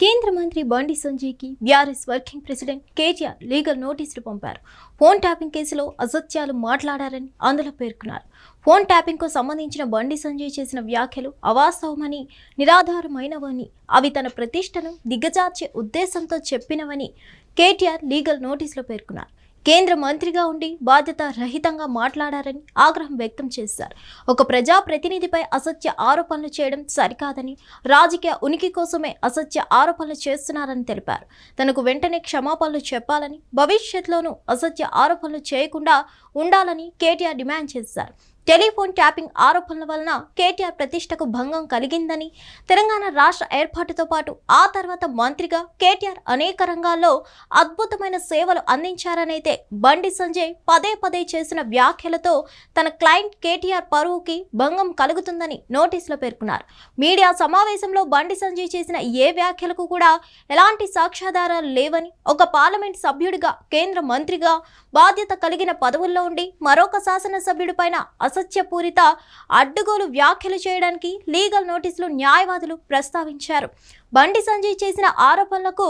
కేంద్ర మంత్రి Bandi సంజయ్కి BRS working president KTR legal నోటీసులు పంపారు. ఫోన్ ట్యాపింగ్ కేసులో అసత్యాలు మాట్లాడారని అందులో పేర్కొన్నారు. ఫోన్ ట్యాపింగ్కు సంబంధించిన బండి సంజయ్ చేసిన వ్యాఖ్యలు అవాస్తవమని నిరాధారమైనవని అవి తన ప్రతిష్టను దిగజార్చే ఉద్దేశంతో చెప్పినవని కేటీఆర్ లీగల్ నోటీసులో పేర్కొన్నారు. కేంద్ర మంత్రిగా ఉండి బాధ్యత రహితంగా మాట్లాడారని ఆగ్రహం వ్యక్తం చేశారు. ఒక ప్రజా ప్రతినిధిపై అసత్య ఆరోపణలు చేయడం సరికాదని రాజకీయ ఉనికి కోసమే అసత్య ఆరోపణలు చేస్తున్నారని తెలిపారు. తనకు వెంటనే క్షమాపణలు చెప్పాలని భవిష్యత్తులోనూ అసత్య ఆరోపణలు చేయకుండా ఉండాలని కేటీఆర్ డిమాండ్ చేశారు. టెలిఫోన్ ట్యాపింగ్ ఆరోపణల వలన కేటీఆర్ ప్రతిష్టకు భంగం కలిగిందని తెలంగాణ రాష్ట్ర ఏర్పాటుతో పాటు ఆ తర్వాత మంత్రిగా కేటీఆర్ అనేక రంగాల్లో అద్భుతమైన సేవలు అందించారనైతే బండి సంజయ్ పదే పదే చేసిన వ్యాఖ్యలతో తన క్లయింట్ కేటీఆర్ పరువుకి భంగం కలుగుతుందని నోటీసులో పేర్కొన్నారు. మీడియా సమావేశంలో బండి సంజయ్ చేసిన ఏ వ్యాఖ్యలకు కూడా ఎలాంటి సాక్ష్యాధారాలు లేవని ఒక పార్లమెంట్ సభ్యుడిగా కేంద్ర మంత్రిగా బాధ్యత కలిగిన పదవుల్లో ఉండి మరొక శాసనసభ్యుడిపైన అసత్యపూరిత అడ్డుగోలు వ్యాఖ్యలు చేయడానికి లీగల్ నోటీసులు న్యాయవాదులు ప్రస్తావించారు. బండి సంజయ్ చేసిన ఆరోపణలకు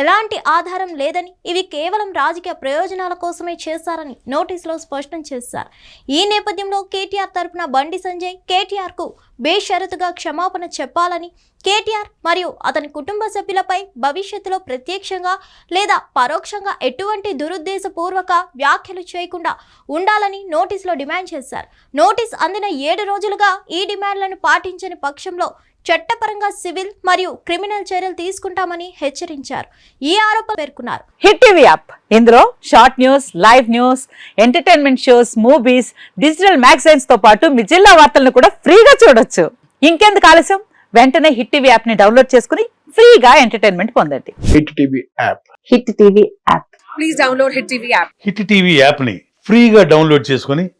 ఎలాంటి ఆధారం లేదని ఇవి కేవలం రాజకీయ ప్రయోజనాల కోసమే చేశారని నోటీసులో స్పష్టం చేశారు. ఈ నేపథ్యంలో కేటీఆర్ తరపున బండి సంజయ్ కేటీఆర్కు బేషరతుగా క్షమాపణ చెప్పాలని కేటీఆర్ మరియు అతని కుటుంబ సభ్యులపై భవిష్యత్తులో ప్రత్యక్షంగా లేదా పరోక్షంగా ఎటువంటి దురుద్దేశపూర్వక వ్యాఖ్యలు చేయకుండా ఉండాలని నోటీసులో డిమాండ్ చేశారు. నోటీస్ అందిన ఏడు రోజులుగా ఈ డిమాండ్లను పాటించని పక్షంలో చట్టపరంగా సివిల్ మరియు క్రిమినల్ చర్యలు తీసుకుంటామని హెచ్చరించారు. ఈ ఆరోపణ పేర్కొన్నారు. Hit TV app. ఇందులో short news live news entertainment shows movies digital మ్యాగజైన్స్తో పాటు మీ జిల్లా వార్తలను కూడా ఫ్రీగా చూడొచ్చు. ఇంకెందుకు ఆలస్యం? వెంటనే హిట్ టీవీ యాప్ని డౌన్లోడ్ చేసుకుని ఫ్రీగా ఎంటర్టైన్మెంట్ పొందండి. Hit TV app. Hit TV app. Please download Hit TV app. Hit TV యాప్ని ఫ్రీగా డౌన్లోడ్ చేసుకొని